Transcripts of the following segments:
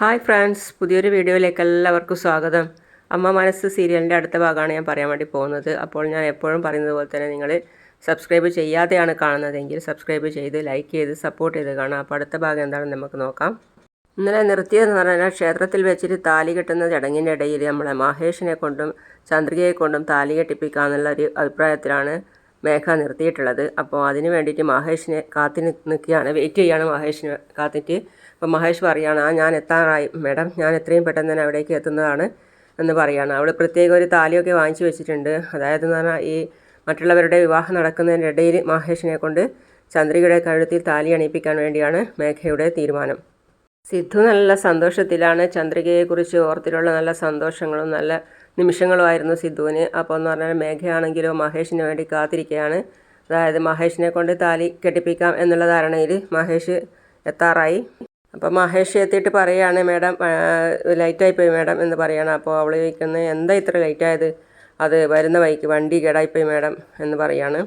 Hi friends പുതിയൊരു വീഡിയോയിലേക്ക് എല്ലാവർക്കും സ്വാഗതം. അമ്മ മനസ്സ് സീരിയലിന്റെ അടുത്ത ഭാഗമാണ് ഞാൻ പറയാൻ വേണ്ടി പോകുന്നത്. അപ്പോൾ ഞാൻ എപ്പോഴും പറയുന്നത് പോലെ തന്നെ നിങ്ങൾ സബ്സ്ക്രൈബ് ചെയ്യാതെയാണ് കാണുന്നതെങ്കിൽ സബ്സ്ക്രൈബ് ചെയ്ത് ലൈക്ക് ചെയ്ത് സപ്പോർട്ട് ചെയ്ത് കാണാം അപ്പോൾ അടുത്ത ഭാഗം എന്താണെന്ന് നമുക്ക് നോക്കാം. ഇന്നലെ നിർത്തിയതെന്ന് പറഞ്ഞാൽ ക്ഷേത്രത്തിൽ വെച്ചിട്ട് താലി കെട്ടുന്ന ചടങ്ങിന്റെ ഇടയിൽ നമ്മളെ മഹേഷിനെ കൊണ്ടും ചന്ദ്രികയെ കൊണ്ടും താലി കെട്ടിപ്പിക്കാമെന്നുള്ള ഒരു അഭിപ്രായത്തിലാണ് മേഘ നിർത്തിയിട്ടുള്ളത്. അപ്പോൾ അതിന് വേണ്ടിയിട്ട് മഹേഷിനെ കാത്തി നിൽക്കുകയാണ്. വെയിറ്റ് ചെയ്യുകയാണ് മഹേഷിനെ കാത്തിട്ട് അപ്പോൾ മഹേഷ് പറയുകയാണ് ആ ഞാൻ എത്താറായി. മാഡം ഞാൻ എത്രയും പെട്ടെന്ന് തന്നെ അവിടേക്ക് എത്തുന്നതാണ് എന്ന് പറയുകയാണ് അവൾ പ്രത്യേക ഒരു താലിയൊക്കെ വാങ്ങിച്ചു വെച്ചിട്ടുണ്ട്. അതായത് എന്ന് പറഞ്ഞാൽ ഈ മറ്റുള്ളവരുടെ വിവാഹം നടക്കുന്നതിന്റെ ഇടയിൽ മഹേഷിനെ കൊണ്ട് ചന്ദ്രികയുടെ കഴുത്തിൽ താലി അണിയിപ്പിക്കാൻ വേണ്ടിയാണ് മേഘയുടെ തീരുമാനം. സിദ്ധു നല്ല സന്തോഷത്തിലാണ്. ചന്ദ്രികയെക്കുറിച്ച് ഓർത്തിലുള്ള നല്ല സന്തോഷങ്ങളും നല്ല നിമിഷങ്ങളുമായിരുന്നു സിദ്ധുവിന്. അപ്പോൾ എന്ന് പറഞ്ഞാൽ മേഘയാണെങ്കിലോ മഹേഷിന് വേണ്ടി കാത്തിരിക്കുകയാണ് അതായത് മഹേഷിനെ കൊണ്ട് താലി കെട്ടിപ്പിക്കാം എന്നുള്ള ധാരണയിൽ മഹേഷ് എത്താറായി. അപ്പോൾ മഹേഷ് എത്തിയിട്ട് പറയുകയാണ് മാഡം ലൈറ്റായിപ്പോയി മാഡം എന്ന് പറയുകയാണ് അപ്പോൾ അവൾ ചോദിക്കുന്നത് എന്താ ഇത്ര ലേറ്റായത്? അത് വരുന്ന വഴിക്ക് വണ്ടി കേടായിപ്പോയി മാഡം എന്ന് പറയാണ്.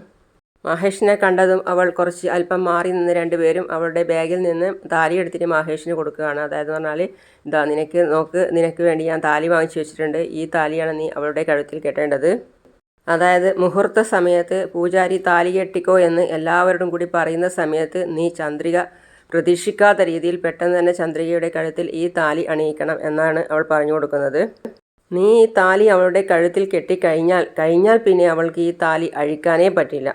മഹേഷിനെ കണ്ടതും അവൾ കുറച്ച് അല്പം മാറി നിന്ന് രണ്ടുപേരും അവളുടെ ബാഗിൽ നിന്ന് താലി എടുത്തിട്ട് മഹേഷിന് കൊടുക്കുകയാണ്. അതായത് പറഞ്ഞാൽ ഇതാ നിനക്ക് നോക്ക് നിനക്ക് വേണ്ടി ഞാൻ താലി വാങ്ങിച്ചു വെച്ചിട്ടുണ്ട്. ഈ താലിയാണ് നീ അവളുടെ കഴുത്തിൽ കെട്ടേണ്ടത്. അതായത് മുഹൂർത്ത സമയത്ത് പൂജാരി താലി കെട്ടിക്കോ എന്ന് എല്ലാവരോടും കൂടി പറയുന്ന സമയത്ത് നീ ചന്ദ്രിക പ്രതീക്ഷിക്കാത്ത രീതിയിൽ പെട്ടെന്ന് തന്നെ ചന്ദ്രികയുടെ കഴുത്തിൽ ഈ താലി അണിയിക്കണം എന്നാണ് അവൾ പറഞ്ഞു കൊടുക്കുന്നത്. നീ ഈ താലി അവളുടെ കഴുത്തിൽ കെട്ടിക്കഴിഞ്ഞാൽ കഴിഞ്ഞാൽ പിന്നെ അവൾക്ക് ഈ താലി അഴിക്കാനേ പറ്റില്ല.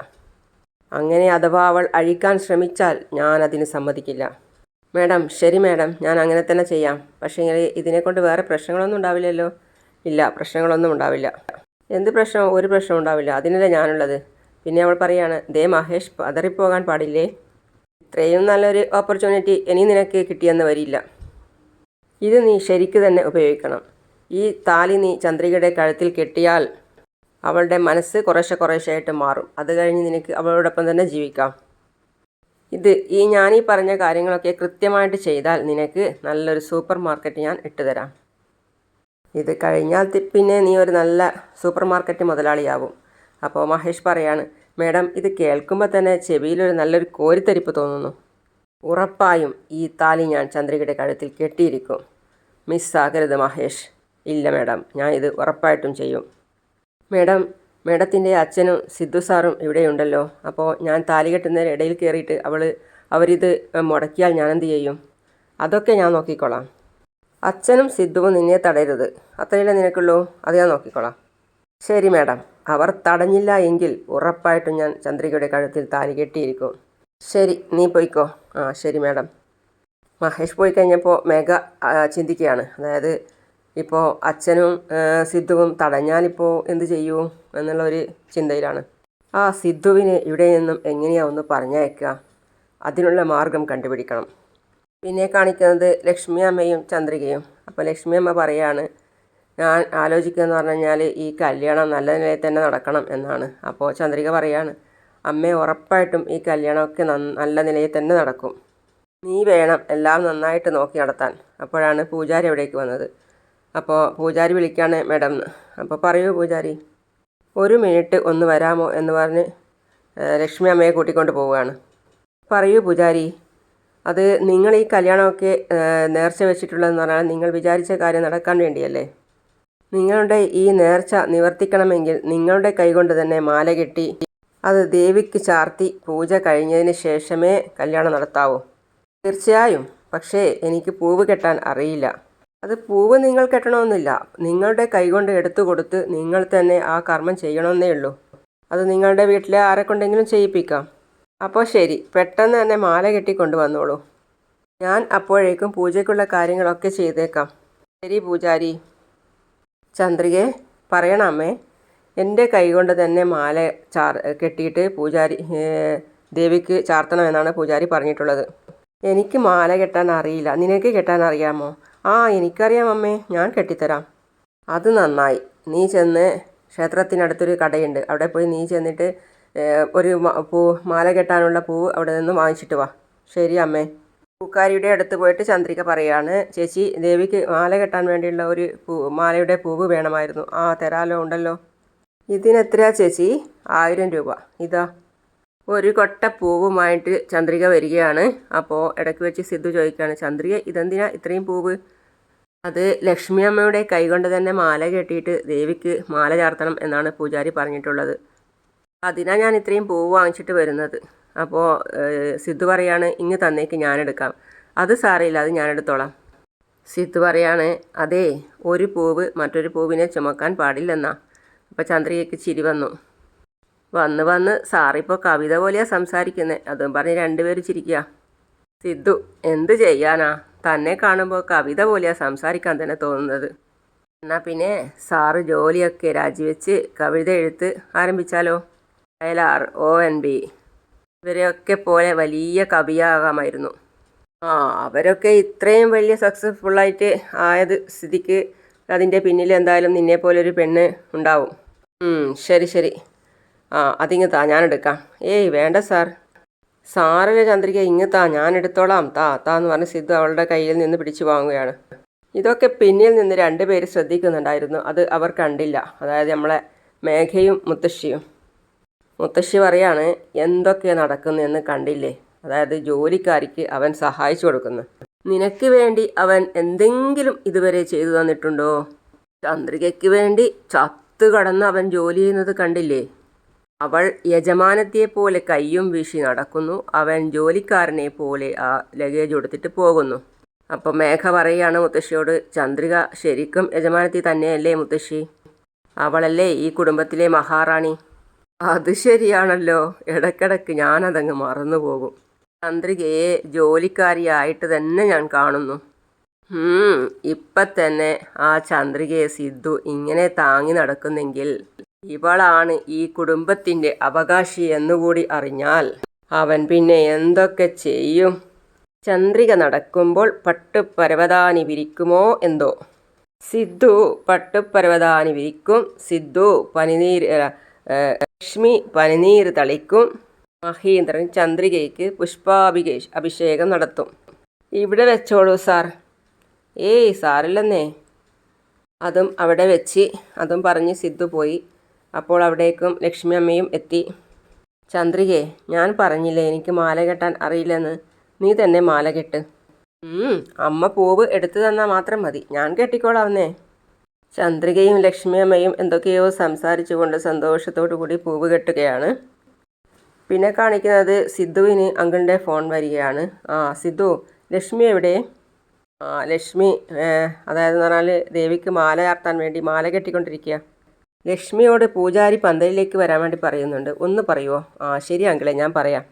അങ്ങനെ അഥവാ അവൾ അഴിക്കാൻ ശ്രമിച്ചാൽ ഞാൻ അതിന് സമ്മതിക്കില്ല. മേഡം ശരി മേഡം ഞാൻ അങ്ങനെ തന്നെ ചെയ്യാം. പക്ഷേ ഇതിനെക്കൊണ്ട് വേറെ പ്രശ്നങ്ങളൊന്നും ഉണ്ടാവില്ലല്ലോ? ഇല്ല പ്രശ്നങ്ങളൊന്നും ഉണ്ടാവില്ല. എന്ത് പ്രശ്നം? ഒരു പ്രശ്നം ഉണ്ടാവില്ല. അതിനല്ലേ ഞാനുള്ളത്. പിന്നെ അവൾ പറയാണ് ദേ മഹേഷ് പതറിപ്പോകാൻ പാടില്ലേ? ഇത്രയും നല്ലൊരു ഓപ്പർച്യൂണിറ്റി ഇനി നിനക്ക് കിട്ടിയെന്ന് വരില്ല. ഇത് നീ ശരിക്ക് തന്നെ ഉപയോഗിക്കണം. ഈ താലി നീ ചന്ദ്രികയുടെ കഴുത്തിൽ കെട്ടിയാൽ അവളുടെ മനസ്സ് കുറേശ്ശെ കുറേശ്ശെയായിട്ട് മാറും. അത് കഴിഞ്ഞ് നിനക്ക് അവളോടൊപ്പം തന്നെ ജീവിക്കാം. ഇത് ഈ ഞാനീ പറഞ്ഞ കാര്യങ്ങളൊക്കെ കൃത്യമായിട്ട് ചെയ്താൽ നിനക്ക് നല്ലൊരു സൂപ്പർ മാർക്കറ്റ് ഞാൻ ഇട്ടുതരാം ഇത് കഴിഞ്ഞാൽ പിന്നെ നീ ഒരു നല്ല സൂപ്പർ മാർക്കറ്റ് മുതലാളിയാവും. അപ്പോൾ മഹേഷ് പറയാണ് മേഡം ഇത് കേൾക്കുമ്പോൾ തന്നെ ചെവിയിലൊരു നല്ലൊരു കോരിത്തരിപ്പ് തോന്നുന്നു. ഉറപ്പായും ഈ താലി ഞാൻ ചന്ദ്രികയുടെ കഴുത്തിൽ കെട്ടിയിരിക്കും. മിസ് മിസ്സാകരുത് മഹേഷ്. ഇല്ല മേഡം ഞാൻ ഇത് ഉറപ്പായിട്ടും ചെയ്യും. മേഡം മേഡത്തിന്റെ അച്ഛനും സിദ്ധു സാറും ഇവിടെയുണ്ടല്ലോ. അപ്പോൾ ഞാൻ താലി കെട്ടുന്നതിന് ഇടയിൽ കയറിയിട്ട് അവൾ അവരിത് മുടക്കിയാൽ ഞാൻ എന്ത് ചെയ്യും? അതൊക്കെ ഞാൻ നോക്കിക്കോളാം. അച്ഛനും സിദ്ധുവും നിന്നെ തടയരുത്. അത്രയല്ലേ നിനക്കുള്ളൂ? അത് ഞാൻ നോക്കിക്കോളാം. ശരി മാഡം. അവർ തടഞ്ഞില്ല എങ്കിൽ ഉറപ്പായിട്ടും ഞാൻ ചന്ദ്രികയുടെ കഴുത്തിൽ താലി കെട്ടിയിരിക്കും. ശരി നീ പോയിക്കോ. ആ ശരി മാഡം. മഹേഷ് പോയി കഴിഞ്ഞപ്പോൾ മേഘ ചിന്തിക്കുകയാണ്. അതായത് ഇപ്പോൾ അച്ഛനും സിദ്ധുവും തടഞ്ഞാലിപ്പോൾ എന്ത് ചെയ്യൂ എന്നുള്ളൊരു ചിന്തയിലാണ്. ആ സിദ്ധുവിനെ ഇവിടെ നിന്നും എങ്ങനെയാ ഒന്ന് പറഞ്ഞയക്കുക? അതിനുള്ള മാർഗം കണ്ടുപിടിക്കണം. പിന്നെ കാണിക്കുന്നത് ലക്ഷ്മി അമ്മയും ചന്ദ്രികയും. അപ്പോൾ ലക്ഷ്മി അമ്മ പറയാണ് ഞാൻ ആലോചിക്കുകയെന്ന് പറഞ്ഞു കഴിഞ്ഞാൽ ഈ കല്യാണം നല്ല നിലയിൽ തന്നെ നടക്കണം എന്നാണ്. അപ്പോൾ ചന്ദ്രിക പറയാണ് അമ്മേ ഉറപ്പായിട്ടും ഈ കല്യാണമൊക്കെ നല്ല നിലയിൽ തന്നെ നടക്കും. നീ വേണം എല്ലാം നന്നായിട്ട് നോക്കി നടത്താൻ. അപ്പോഴാണ് പൂജാരി അവിടേക്ക് വന്നത്. അപ്പോൾ പൂജാരി വിളിക്കാണ് മേഡം എന്ന് അപ്പോൾ പറയൂ പൂജാരി. ഒരു മിനിറ്റ് ഒന്ന് വരാമോ? എന്ന് പറഞ്ഞ് ലക്ഷ്മി അമ്മയെ കൂട്ടിക്കൊണ്ട് പോവുകയാണ്. പറയൂ പൂജാരി അത് നിങ്ങൾ ഈ കല്യാണമൊക്കെ നേർച്ച വെച്ചിട്ടുള്ളതെന്ന് പറഞ്ഞാൽ നിങ്ങൾ വിചാരിച്ച കാര്യം നടക്കാൻ വേണ്ടിയല്ലേ? നിങ്ങളുടെ ഈ നേർച്ച നിവർത്തിക്കണമെങ്കിൽ നിങ്ങളുടെ കൈകൊണ്ട് തന്നെ മാല കെട്ടി അത് ദേവിക്ക് ചാർത്തി പൂജ കഴിഞ്ഞതിന് ശേഷമേ കല്യാണം നടത്താവൂ. തീർച്ചയായും. പക്ഷേ എനിക്ക് പൂവ് കെട്ടാൻ അറിയില്ല. അത് പൂവ് നിങ്ങൾ കെട്ടണമെന്നില്ല. നിങ്ങളുടെ കൈകൊണ്ട് എടുത്തു കൊടുത്ത് നിങ്ങൾ തന്നെ ആ കർമ്മം ചെയ്യണമെന്നേ ഉള്ളൂ. അത് നിങ്ങളുടെ വീട്ടിലെ ആരെക്കൊണ്ടെങ്കിലും ചെയ്യിപ്പിക്കാം. അപ്പോൾ ശരി. പെട്ടെന്ന് തന്നെ മാല കെട്ടി കൊണ്ടുവന്നോളൂ. ഞാൻ അപ്പോഴേക്കും പൂജയ്ക്കുള്ള കാര്യങ്ങളൊക്കെ ചെയ്തേക്കാം. ശരി പൂജാരി. ചന്ദ്രികെ പറയണം അമ്മേ എന്റെ കൈകൊണ്ട് തന്നെ മാല ചാർ കെട്ടിയിട്ട് പൂജാരി ദേവിക്ക് ചാർത്തണമെന്നാണ് പൂജാരി പറഞ്ഞിട്ടുള്ളത്. എനിക്ക് മാല കെട്ടാൻ അറിയില്ല. നിനക്ക് കെട്ടാൻ അറിയാമോ? ആ എനിക്കറിയാം അമ്മേ. ഞാൻ കെട്ടിത്തരാം. അത് നന്നായി. നീ ചെന്ന് ക്ഷേത്രത്തിനടുത്തൊരു കടയുണ്ട്. അവിടെ പോയി നീ ചെന്നിട്ട് ഒരു പൂ മാല കെട്ടാനുള്ള പൂവ് അവിടെ നിന്ന് വാങ്ങിച്ചിട്ട് വാ. ശരി അമ്മേ. പൂക്കാരിയുടെ അടുത്ത് പോയിട്ട് ചന്ദ്രിക പറയാണ് ചേച്ചി ദേവിക്ക് മാല കെട്ടാൻ വേണ്ടിയുള്ള ഒരു പൂ മാലയുടെ പൂവ് വേണമായിരുന്നു. ആ തരാലോ ഉണ്ടല്ലോ. ഇതിനെത്രയാ ചേച്ചി? ആയിരം രൂപ. ഇതാ. ഒരു കൊട്ട പൂവുമായിട്ട് ചന്ദ്രിക വരികയാണ്. അപ്പോൾ ഇടയ്ക്ക് വെച്ച് സിദ്ധു ചോദിക്കുകയാണ് ചന്ദ്രിക ഇതെന്തിനാ ഇത്രയും പൂവ്? അത് ലക്ഷ്മി അമ്മയുടെ കൈകൊണ്ട് തന്നെ മാല കെട്ടിയിട്ട് ദേവിക്ക് മാല ചാർത്തണം എന്നാണ് പൂജാരി പറഞ്ഞിട്ടുള്ളത്. അതിനാണ് ഞാൻ ഇത്രയും പൂവ് വാങ്ങിച്ചിട്ട് വരുന്നത്. അപ്പോൾ സിദ്ധു പറയാണ് ഇങ്ങ് തന്നേക്ക് ഞാനെടുക്കാം. അത് സാറിയില്ല അത് ഞാനെടുത്തോളാം. സിദ്ധു പറയാണ് അതേ ഒരു പൂവ് മറ്റൊരു പൂവിനെ ചുമക്കാൻ പാടില്ലെന്നാ. അപ്പോൾ ചന്ദ്രികയ്ക്ക് ചിരി വന്നു. വന്ന് വന്ന് സാറിപ്പോൾ കവിത പോലെയാണ് സംസാരിക്കുന്നത് അതും പറഞ്ഞ് രണ്ടുപേരും ചിരിക്കുക സിദ്ധു എന്ത് ചെയ്യാനാ? തന്നെ കാണുമ്പോൾ കവിത പോലെയാണ് സംസാരിക്കാൻ തന്നെ തോന്നുന്നത്. എന്നാൽ പിന്നെ സാറ് ജോലിയൊക്കെ രാജിവെച്ച് കവിത എഴുത്ത് ആരംഭിച്ചാലോ? R O N B. ഇവരെയൊക്കെ പോലെ വലിയ കവിയാകാമായിരുന്നു. ആ അവരൊക്കെ ഇത്രയും വലിയ സക്സസ്ഫുള്ളായിട്ട് ആയത് സ്ഥിതിക്ക് അതിന്റെ പിന്നിൽ എന്തായാലും നിന്നെ ഒരു പെണ്ണ് ഉണ്ടാവും. ശരി ശരി. ആ അതിങ്ങ് താ ഞാനെടുക്കാം ഏയ് വേണ്ട സാർ. സാറിലെ ചന്ദ്രിക ഇങ്ങ് താ ഞാൻ എടുത്തോളാം. താ താ എന്ന് പറഞ്ഞ് സിദ്ധു അവളുടെ കയ്യിൽ നിന്ന് പിടിച്ചു വാങ്ങുകയാണ്. ഇതൊക്കെ പിന്നിൽ നിന്ന് രണ്ടുപേര് ശ്രദ്ധിക്കുന്നുണ്ടായിരുന്നു. അത് അവർ കണ്ടില്ല. അതായത് നമ്മളെ മേഘയും മുത്തശ്ശിയും. മുത്തശ്ശി പറയാണ് എന്തൊക്കെ നടക്കുന്നതെന്ന് കണ്ടില്ലേ? അതായത് ജോലിക്കാരിക്ക് അവൻ സഹായിച്ചു കൊടുക്കുന്നു. നിനക്ക് വേണ്ടി അവൻ എന്തെങ്കിലും ഇതുവരെ ചെയ്തു തന്നിട്ടുണ്ടോ? ചന്ദ്രികയ്ക്ക് വേണ്ടി ചത്തു കടന്ന് അവൻ ജോലി ചെയ്യുന്നത് കണ്ടില്ലേ? അവൾ യജമാനത്തിയെ പോലെ കയ്യും വീശി നടക്കുന്നു. അവൻ ജോലിക്കാരനെ പോലെ ആ ലഗേജ് കൊടുത്തിട്ട് പോകുന്നു. അപ്പം മേഘ പറയുകയാണ് മുത്തശ്ശിയോട് ചന്ദ്രിക ശരിക്കും യജമാനത്തി തന്നെയല്ലേ മുത്തശ്ശി? അവളല്ലേ ഈ കുടുംബത്തിലെ മഹാറാണി? അത് ശരിയാണല്ലോ. ഇടക്കിടക്ക് ഞാനതങ്ങ് മറന്നു പോകും. ചന്ദ്രികയെ ജോലിക്കാരിയായിട്ട് തന്നെ ഞാൻ കാണുന്നു. ഇപ്പൊ തന്നെ ആ ചന്ദ്രികയെ സിദ്ധു ഇങ്ങനെ താങ്ങി നടക്കുന്നെങ്കിൽ ഇവളാണ് ഈ കുടുംബത്തിന്റെ അവകാശി എന്നുകൂടി അറിഞ്ഞാൽ അവൻ പിന്നെ എന്തൊക്കെ ചെയ്യും? ചന്ദ്രിക നടക്കുമ്പോൾ പട്ടുപരവതാനി വിരിക്കുമോ എന്തോ? സിദ്ധു പട്ടുപരവതാനി വിരിക്കും. സിദ്ധു പനിനീര് ലക്ഷ്മി പനിനീർ തളിക്കും. മഹേന്ദ്രൻ ചന്ദ്രികയ്ക്ക് പുഷ്പാഭിഷേ അഭിഷേകം നടത്തും. ഇവിടെ വെച്ചോളൂ സാർ. ഏയ് സാറില്ലെന്നേ. അതും അവിടെ വെച്ച് അതും പറഞ്ഞ് സിദ്ധു പോയി. അപ്പോൾ അവിടേക്കും ലക്ഷ്മി അമ്മയും എത്തി. ചന്ദ്രികയെ ഞാൻ പറഞ്ഞില്ലേ എനിക്ക് മാല കെട്ടാൻ അറിയില്ലെന്ന്. നീ തന്നെ മാല കെട്ട്. അമ്മ പൂവ് എടുത്തു തന്നാൽ മാത്രം മതി. ഞാൻ കെട്ടിക്കോളാവുന്നേ. ചന്ദ്രികയും ലക്ഷ്മിയമ്മയും എന്തൊക്കെയോ സംസാരിച്ചുകൊണ്ട് സന്തോഷത്തോടു കൂടി പൂവ് കെട്ടുകയാണ്. പിന്നെ കാണിക്കുന്നത് സിദ്ധുവിന് അങ്കിളിന്റെ ഫോൺ വരികയാണ്. ആ സിദ്ധു ലക്ഷ്മി എവിടെ? ആ ലക്ഷ്മി അതായത് എന്ന് പറഞ്ഞാൽ ദേവിക്ക് മാല ചാർത്താൻ വേണ്ടി മാല കെട്ടിക്കൊണ്ടിരിക്കുക. ലക്ഷ്മിയോട് പൂജാരി പന്തലിലേക്ക് വരാൻ വേണ്ടി പറയുന്നുണ്ട്. ഒന്ന് പറയുമോ ആ ശരി അങ്കിളെ ഞാൻ പറയാം.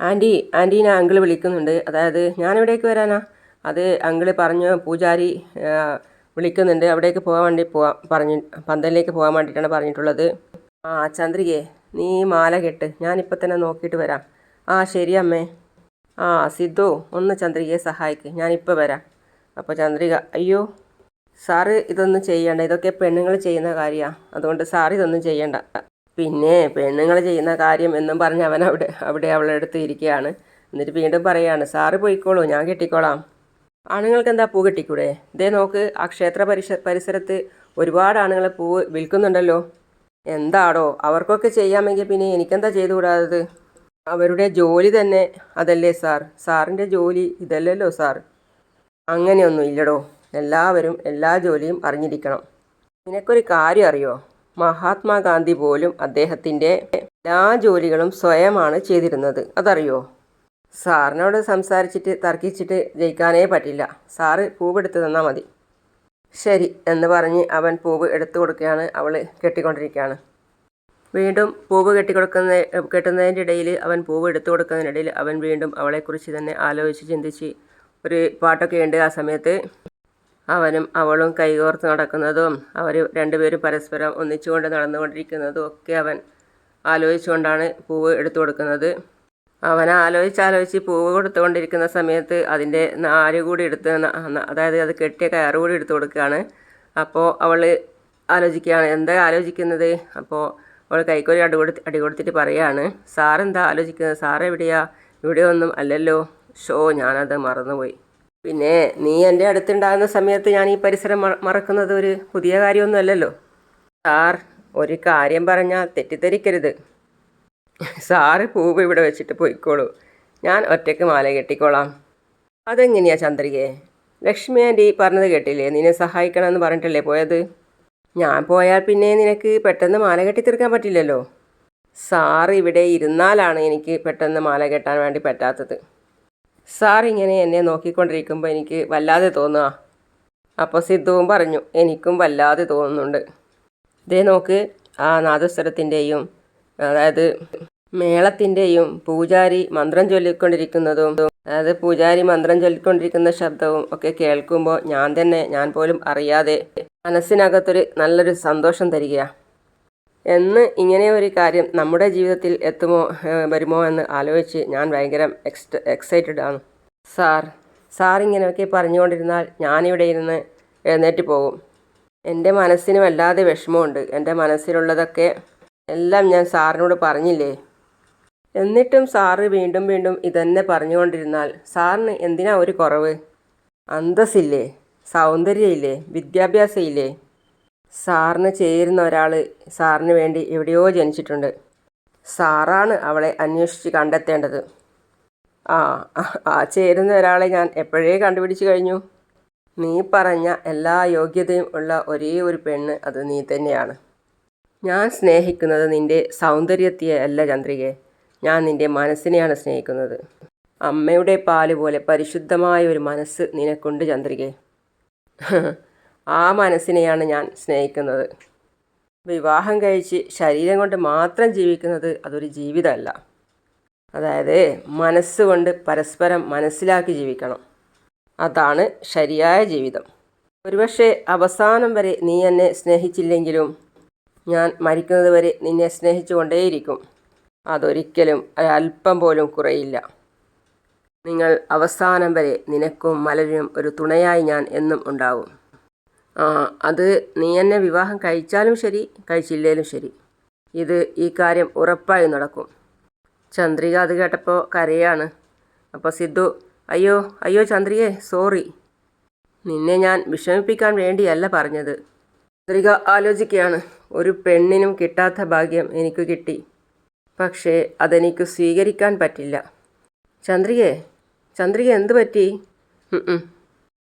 ആന്റി ആന്റീനെ അങ്കിൾ വിളിക്കുന്നുണ്ട്. അതായത് ഞാൻ എവിടേക്ക് വരാനാ? അത് അങ്കിൾ പറഞ്ഞു പൂജാരി വിളിക്കുന്നുണ്ട്. അവിടേക്ക് പോകാൻ വേണ്ടി പോവാം പറഞ്ഞു പന്തലിലേക്ക് പോകാൻ വേണ്ടിയിട്ടാണ് പറഞ്ഞിട്ടുള്ളത്. ആ ചന്ദ്രികയെ നീ മാല കെട്ട്. ഞാനിപ്പോൾ തന്നെ നോക്കിയിട്ട് വരാം. ആ ശരി അമ്മേ. ആ സിദ്ധു ഒന്ന് ചന്ദ്രികയെ സഹായിക്ക്. ഞാനിപ്പോൾ വരാം. അപ്പോൾ ചന്ദ്രിക അയ്യോ സാറ് ഇതൊന്നും ചെയ്യണ്ട. ഇതൊക്കെ പെണ്ണുങ്ങൾ ചെയ്യുന്ന കാര്യമാണ് അതുകൊണ്ട് സാർ ഇതൊന്നും ചെയ്യണ്ട. പിന്നെ പെണ്ണുങ്ങൾ ചെയ്യുന്ന കാര്യം എന്നും പറഞ്ഞ് അവൻ അവിടെ അവിടെ അവളെടുത്ത് ഇരിക്കുകയാണ്. എന്നിട്ട് വീണ്ടും പറയാണ് സാറ് പോയിക്കോളൂ ഞാൻ കെട്ടിക്കോളാം. ആണുങ്ങൾക്ക് എന്താ പൂ കെട്ടിക്കൂടെ? ഇതേ നോക്ക് ആ ക്ഷേത്ര പരിസ പരിസരത്ത് ഒരുപാട് ആണുങ്ങൾ പൂവ് വിൽക്കുന്നുണ്ടല്ലോ. എന്താടോ അവർക്കൊക്കെ ചെയ്യാമെങ്കിൽ പിന്നെ എനിക്കെന്താ ചെയ്തുകൂടാത്തത്? അവരുടെ ജോലി തന്നെ അതല്ലേ സാർ? സാറിന്റെ ജോലി ഇതല്ലല്ലോ സാർ. അങ്ങനെയൊന്നും ഇല്ലടോ. എല്ലാവരും എല്ലാ ജോലിയും അറിഞ്ഞിരിക്കണം. നിനക്കൊരു കാര്യം അറിയോ? മഹാത്മാഗാന്ധി പോലും അദ്ദേഹത്തിന്റെ എല്ലാ ജോലികളും സ്വയമാണ് ചെയ്തിരുന്നത്. അതറിയോ? സാറിനോട് സംസാരിച്ചിട്ട് തർക്കിച്ചിട്ട് ജയിക്കാനേ പറ്റില്ല. സാറ് പൂവെടുത്ത് തന്നാൽ മതി. ശരി എന്ന് പറഞ്ഞ് അവൻ പൂവ് എടുത്തു കൊടുക്കുകയാണ്. അവൾ കെട്ടിക്കൊണ്ടിരിക്കുകയാണ്. വീണ്ടും പൂവ് കെട്ടിക്കൊടുക്കുന്ന കെട്ടുന്നതിന്റെ ഇടയിൽ അവൻ പൂവ് എടുത്തു കൊടുക്കുന്നതിനിടയിൽ അവൻ വീണ്ടും അവളെക്കുറിച്ച് തന്നെ ആലോചിച്ച് ചിന്തിച്ച് ഒരു പാട്ടൊക്കെ ഉണ്ട് ആ സമയത്ത്. അവനും അവളും കൈകോർത്ത് നടക്കുന്നതും അവർ രണ്ടുപേരും പരസ്പരം ഒന്നിച്ചുകൊണ്ട് നടന്നുകൊണ്ടിരിക്കുന്നതും ഒക്കെ അവൻ ആലോചിച്ചുകൊണ്ടാണ് പൂവ് എടുത്തു കൊടുക്കുന്നത്. അവൻ ആലോചിച്ച് ആലോചിച്ച് പൂവ് കൊടുത്തുകൊണ്ടിരിക്കുന്ന സമയത്ത് അതിന്റെ നാല് കൂടി എടുത്ത് അതായത് അത് കെട്ടിയ കയറ് കൂടി എടുത്തു കൊടുക്കുകയാണ്. അപ്പോൾ അവൾ ആലോചിക്കുകയാണ് എന്താ ആലോചിക്കുന്നത്? അപ്പോൾ അവൾ കൈക്കൊരു അടി കൊടുത്ത് അടി കൊടുത്തിട്ട് പറയാണ് സാറെന്താ ആലോചിക്കുന്നത്? സാർ എവിടെയാ? ഇവിടെ ഒന്നും അല്ലല്ലോ. ഷോ ഞാനത് മറന്നുപോയി. പിന്നെ നീ എന്റെ അടുത്തുണ്ടാകുന്ന സമയത്ത് ഞാൻ ഈ പരിസരം മറ- മറക്കുന്നത് ഒരു പുതിയ കാര്യമൊന്നും അല്ലല്ലോ സാർ ഒരു കാര്യം പറഞ്ഞാൽ തെറ്റിദ്ധരിക്കരുത്. സാറ് പൂവ് ഇവിടെ വെച്ചിട്ട് പോയിക്കോളൂ. ഞാൻ ഒറ്റയ്ക്ക് മാല കെട്ടിക്കോളാം. അതെങ്ങനെയാ ചന്ദ്രികയെ ലക്ഷ്മി ആന്റി പറഞ്ഞത് കേട്ടില്ലേ? നിന്നെ സഹായിക്കണമെന്ന് പറഞ്ഞിട്ടല്ലേ പോയത്? ഞാൻ പോയാൽ പിന്നെ നിനക്ക് പെട്ടെന്ന് മാല കെട്ടി തീർക്കാൻ പറ്റില്ലല്ലോ. സാർ ഇവിടെ ഇരുന്നാലാണ് എനിക്ക് പെട്ടെന്ന് മാല കെട്ടാൻ വേണ്ടി പറ്റാത്തത്. സാർ ഇങ്ങനെ എന്നെ നോക്കിക്കൊണ്ടിരിക്കുമ്പോൾ എനിക്ക് വല്ലാതെ തോന്നുക അപ്പോൾ സിദ്ധുവും പറഞ്ഞു എനിക്കും വല്ലാതെ തോന്നുന്നുണ്ട്. ഇതേ നോക്ക് ആ നാദസ്വരത്തിന്റെയും അതായത് മേളത്തിന്റെയും പൂജാരി മന്ത്രം ചൊല്ലിക്കൊണ്ടിരിക്കുന്നതും അതായത് പൂജാരി മന്ത്രം ചൊല്ലിക്കൊണ്ടിരിക്കുന്ന ശബ്ദവും ഒക്കെ കേൾക്കുമ്പോൾ ഞാൻ തന്നെ ഞാൻ പോലും അറിയാതെ മനസ്സിനകത്തൊരു നല്ലൊരു സന്തോഷം തരികയാണ് എന്ന് ഇങ്ങനെ ഒരു കാര്യം നമ്മുടെ ജീവിതത്തിൽ എത്തുമോ വരുമോ എന്ന് ആലോചിച്ച് ഞാൻ ഭയങ്കര എക്സ്റ്റ് എക്സൈറ്റഡ് ആണ്. സാർ സാർ ഇങ്ങനെയൊക്കെ പറഞ്ഞുകൊണ്ടിരുന്നാൽ ഞാനിവിടെ ഇരുന്ന് എഴുന്നേറ്റ് പോകും. എന്റെ മനസ്സിന് വല്ലാതെ വിഷമമുണ്ട്. എന്റെ മനസ്സിലുള്ളതൊക്കെ എല്ലാം ഞാൻ സാറിനോട് പറഞ്ഞില്ലേ? എന്നിട്ടും സാറ് വീണ്ടും വീണ്ടും ഇതന്നെ പറഞ്ഞുകൊണ്ടിരുന്നാൽ സാറിന് എന്തിനാ ഒരു കുറവ്? അന്തസ്സില്ലേ? സൗന്ദര്യമില്ലേ വിദ്യാഭ്യാസം ഇല്ലേ സാറിന് ചേരുന്ന ഒരാൾ സാറിന് വേണ്ടി എവിടെയോ ജനിച്ചിട്ടുണ്ട്. സാറാണ് അവളെ അന്വേഷിച്ച് കണ്ടെത്തേണ്ടത്. ആ ആ ചേരുന്ന ഒരാളെ ഞാൻ എപ്പോഴേ കണ്ടുപിടിച്ച് കഴിഞ്ഞു? നീ പറഞ്ഞ എല്ലാ യോഗ്യതയും ഉള്ള ഒരേ ഒരു പെണ്ണ് അത് നീ തന്നെയാണ്. ഞാൻ സ്നേഹിക്കുന്നത് നിന്റെ സൗന്ദര്യത്തെയല്ല ചന്ദ്രികയെ ഞാൻ നിന്റെ മനസ്സിനെയാണ് സ്നേഹിക്കുന്നത്. അമ്മയുടെ പാൽ പോലെ പരിശുദ്ധമായ ഒരു മനസ്സ് നിനക്കുണ്ട് ചന്ദ്രികെ. ആ മനസ്സിനെയാണ് ഞാൻ സ്നേഹിക്കുന്നത്. വിവാഹം കഴിച്ച് ശരീരം കൊണ്ട് മാത്രം ജീവിക്കുന്നത് അതൊരു ജീവിതമല്ല. അതായത് മനസ്സുകൊണ്ട് പരസ്പരം മനസ്സിലാക്കി ജീവിക്കണം. അതാണ് ശരിയായ ജീവിതം. ഒരുപക്ഷെ അവസാനം വരെ നീ എന്നെ സ്നേഹിച്ചില്ലെങ്കിലും ഞാൻ മരിക്കുന്നത് വരെ നിന്നെ സ്നേഹിച്ചു കൊണ്ടേയിരിക്കും അതൊരിക്കലും ഒരല്പം പോലും കുറയില്ല. നിങ്ങൾ അവസാനം വരെ നിനക്കും മലരിനും ഒരു തുണയായി ഞാൻ എന്നും ഉണ്ടാവും. ആ അത് നീ എന്നെ വിവാഹം കഴിച്ചാലും ശരി കഴിച്ചില്ലേലും ശരി. ഇത് ഈ കാര്യം ഉറപ്പായി നടക്കും. ചന്ദ്രിക അത് കേട്ടപ്പോൾ കരയാണ്. അപ്പോൾ സിദ്ധു അയ്യോ അയ്യോ ചന്ദ്രികെ സോറി. നിന്നെ ഞാൻ വിഷമിപ്പിക്കാൻ വേണ്ടിയല്ല പറഞ്ഞത്. ചന്ദ്രിക ആലോചിക്കുകയാണ് ഒരു പെണ്ണിനും കിട്ടാത്ത ഭാഗ്യം എനിക്ക് കിട്ടി. പക്ഷേ അതെനിക്ക് സ്വീകരിക്കാൻ പറ്റില്ല. ചന്ദ്രികയെ ചന്ദ്രിക എന്ത് പറ്റി.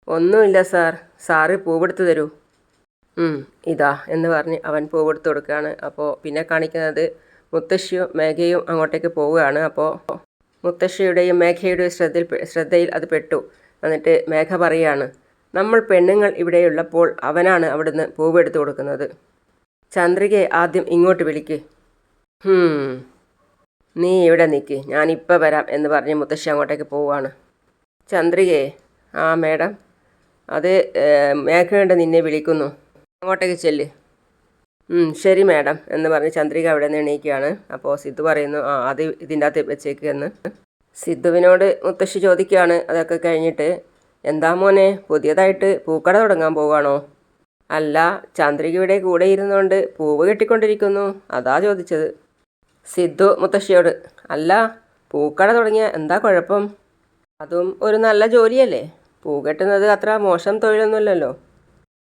ഒന്നുമില്ല സാർ. സാറ് പൂവെടുത്ത് തരൂ. ഇതാ എന്ന് പറഞ്ഞ് അവൻ പൂവെടുത്ത് കൊടുക്കുകയാണ്. അപ്പോൾ പിന്നെ കാണിക്കുന്നത് മുത്തശ്ശിയും മേഘയും അങ്ങോട്ടേക്ക് പോവുകയാണ്. അപ്പോൾ മുത്തശ്ശിയുടെയും മേഘയുടെയും ശ്രദ്ധയിൽ ശ്രദ്ധയിൽ അത് പെട്ടു. എന്നിട്ട് മേഘ പറയുകയാണ് നമ്മൾ പെണ്ണുങ്ങൾ ഇവിടെയുള്ളപ്പോൾ അവനാണ് അവിടുന്ന് പൂവെടുത്ത് കൊടുക്കുന്നത്. ചന്ദ്രികയെ ആദ്യം ഇങ്ങോട്ട് വിളിക്ക്. നീ ഇവിടെ നിൽക്ക് ഞാനിപ്പോൾ വരാം എന്ന് പറഞ്ഞ് മുത്തശ്ശി അങ്ങോട്ടേക്ക് പോവുകയാണ് ചന്ദ്രികയെ ആ മേഡം. അത് മേഘയുണ്ട് നിന്നെ വിളിക്കുന്നു. അങ്ങോട്ടേക്ക് ചെല്ല്. ശരി മാഡം എന്ന് പറഞ്ഞ് ചന്ദ്രിക അവിടെ നിന്ന് എണീക്കുകയാണ്. അപ്പോൾ സിദ്ധു പറയുന്നു ആ അത് ഇതിന്റെ അകത്ത് വെച്ചേക്ക് എന്ന്. സിദ്ധുവിനോട് മുത്തശ്ശി ചോദിക്കുകയാണ് അതൊക്കെ കഴിഞ്ഞിട്ട് എന്താ മോനെ പുതിയതായിട്ട് പൂക്കട തുടങ്ങാൻ പോവുകയാണോ അല്ല ചന്ദ്രികയുടെ കൂടെ ഇരുന്നുകൊണ്ട് പൂവ് കെട്ടിക്കൊണ്ടിരിക്കുന്നു. അതാ ചോദിച്ചത്. സിദ്ധു മുത്തശ്ശിയോട് അല്ല പൂക്കട തുടങ്ങിയ എന്താ കുഴപ്പം? അതും ഒരു നല്ല ജോലിയല്ലേ? പൂ കെട്ടുന്നത് അത്ര മോശം തൊഴിലൊന്നുമല്ലല്ലോ.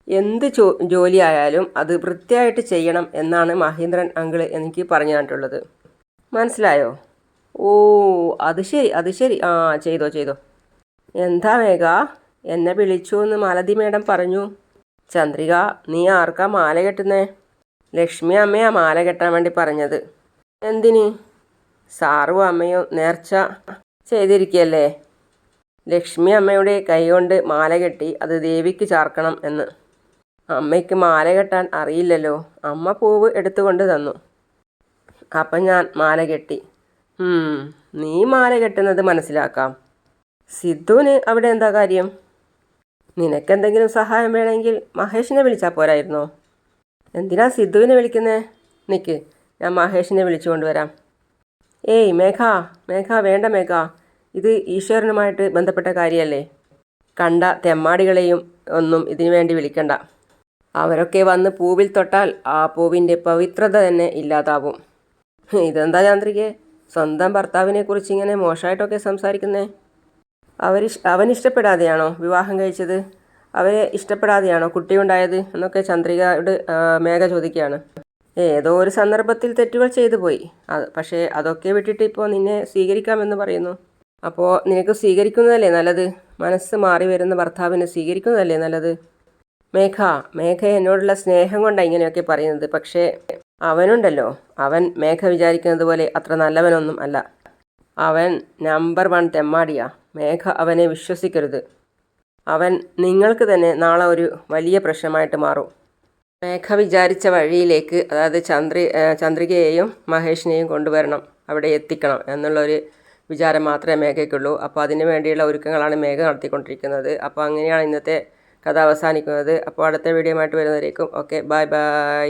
എന്ത് ജോ ജോലിയായാലും അത് വൃത്തിയായിട്ട് ചെയ്യണം എന്നാണ് മഹേന്ദ്രൻ അങ്കിൾ എനിക്ക് പറഞ്ഞു തന്നിട്ടുള്ളത്. മനസ്സിലായോ? ഓ അത് ശരി അത് ശരി. ആ ചെയ്തോ ചെയ്തോ. എന്താ മേഘ? എന്നെ വിളിച്ചു എന്ന് മാലതി മേഡം പറഞ്ഞു. ചന്ദ്രിക നീ ആർക്കാ മാല കെട്ടുന്നേ? ലക്ഷ്മി അമ്മയാ മാല കെട്ടാൻ വേണ്ടി പറഞ്ഞത്. എന്തിന്? സാറും അമ്മയും നേർച്ച ചെയ്തിരിക്കുകയല്ലേ ലക്ഷ്മി അമ്മയുടെ കൈകൊണ്ട് മാല കെട്ടി അത് ദേവിക്ക് ചാർക്കണം എന്ന്. അമ്മയ്ക്ക് മാല കെട്ടാൻ അറിയില്ലല്ലോ. അമ്മ പൂവ് എടുത്തുകൊണ്ട് തന്നു. അപ്പം ഞാൻ മാല കെട്ടി. നീ മാല കെട്ടുന്നത് മനസ്സിലാക്കാം. സിദ്ധുവിന് അവിടെ എന്താ കാര്യം? നിനക്കെന്തെങ്കിലും സഹായം വേണമെങ്കിൽ മഹേഷിനെ വിളിച്ചാൽ പോരായിരുന്നോ? എന്തിനാ സിദ്ധുവിനെ വിളിക്കുന്നേ? നിക്ക്. ഞാൻ മഹേഷിനെ വിളിച്ചു കൊണ്ടുവരാം. ഏയ് മേഘ മേഘ വേണ്ട മേഘ. ഇത് ഈശ്വരനുമായിട്ട് ബന്ധപ്പെട്ട കാര്യമല്ലേ കണ്ട തെമ്മാടികളെയും ഒന്നും ഇതിനു വേണ്ടി വിളിക്കണ്ട. അവരൊക്കെ വന്ന് പൂവിൽ തൊട്ടാൽ ആ പൂവിന്റെ പവിത്രത തന്നെ ഇല്ലാതാവും. ഇതെന്താ യാന്ത്രികെ? സ്വന്തം ഭർത്താവിനെ കുറിച്ച് ഇങ്ങനെ മോശമായിട്ടൊക്കെ സംസാരിക്കുന്നേ? അവർ ഇഷ്ടപ്പെടാതെയാണോ വിവാഹം കഴിച്ചത്? അവരെ ഇഷ്ടപ്പെടാതെയാണോ കുട്ടിയുണ്ടായത്? എന്നൊക്കെ ചന്ദ്രികയോട് മേഘ ചോദിക്കുകയാണ്. ഏതോ ഒരു സന്ദർഭത്തിൽ തെറ്റുകൾ ചെയ്തു പോയി. പക്ഷേ അതൊക്കെ വിട്ടിട്ട് ഇപ്പോൾ നിന്നെ സ്വീകരിക്കാമെന്ന് പറയുന്നു. അപ്പോൾ നിനക്ക് സ്വീകരിക്കുന്നതല്ലേ നല്ലത്? മനസ്സ് മാറി വരുന്ന ഭർത്താവിനെ സ്വീകരിക്കുന്നതല്ലേ നല്ലത്? മേഘ മേഘ എന്നോടുള്ള സ്നേഹം കൊണ്ടാണ് ഇങ്ങനെയൊക്കെ പറയുന്നത്. പക്ഷേ അവനുണ്ടല്ലോ. അവൻ മേഘ വിചാരിക്കുന്നത് പോലെ അത്ര നല്ലവനൊന്നും അല്ല. അവൻ നമ്പർ വൺ തെമ്മാടിയാ. മേഘ അവനെ വിശ്വസിക്കരുത്. അവൻ നിങ്ങൾക്ക് തന്നെ നാളെ ഒരു വലിയ പ്രശ്നമായിട്ട് മാറും. മേഘ വിചാരിച്ച വഴിയിലേക്ക് അതായത് ചന്ദ്രി ചന്ദ്രികയെയും മഹേഷിനെയും കൊണ്ടുവരണം അവിടെ എത്തിക്കണം എന്നുള്ളൊരു വിചാരം മാത്രമേ മേഘയ്ക്കുള്ളൂ. അപ്പോൾ അതിന് വേണ്ടിയുള്ള ഒരുക്കങ്ങളാണ് മേഘ നടത്തിക്കൊണ്ടിരിക്കുന്നത്. അപ്പോൾ അങ്ങനെയാണ് ഇന്നത്തെ കഥ അവസാനിക്കുന്നത്. അപ്പോൾ അടുത്ത വീഡിയോ ആയിട്ട് വരുന്നവരേക്കും ഓക്കെ ബൈ ബൈ.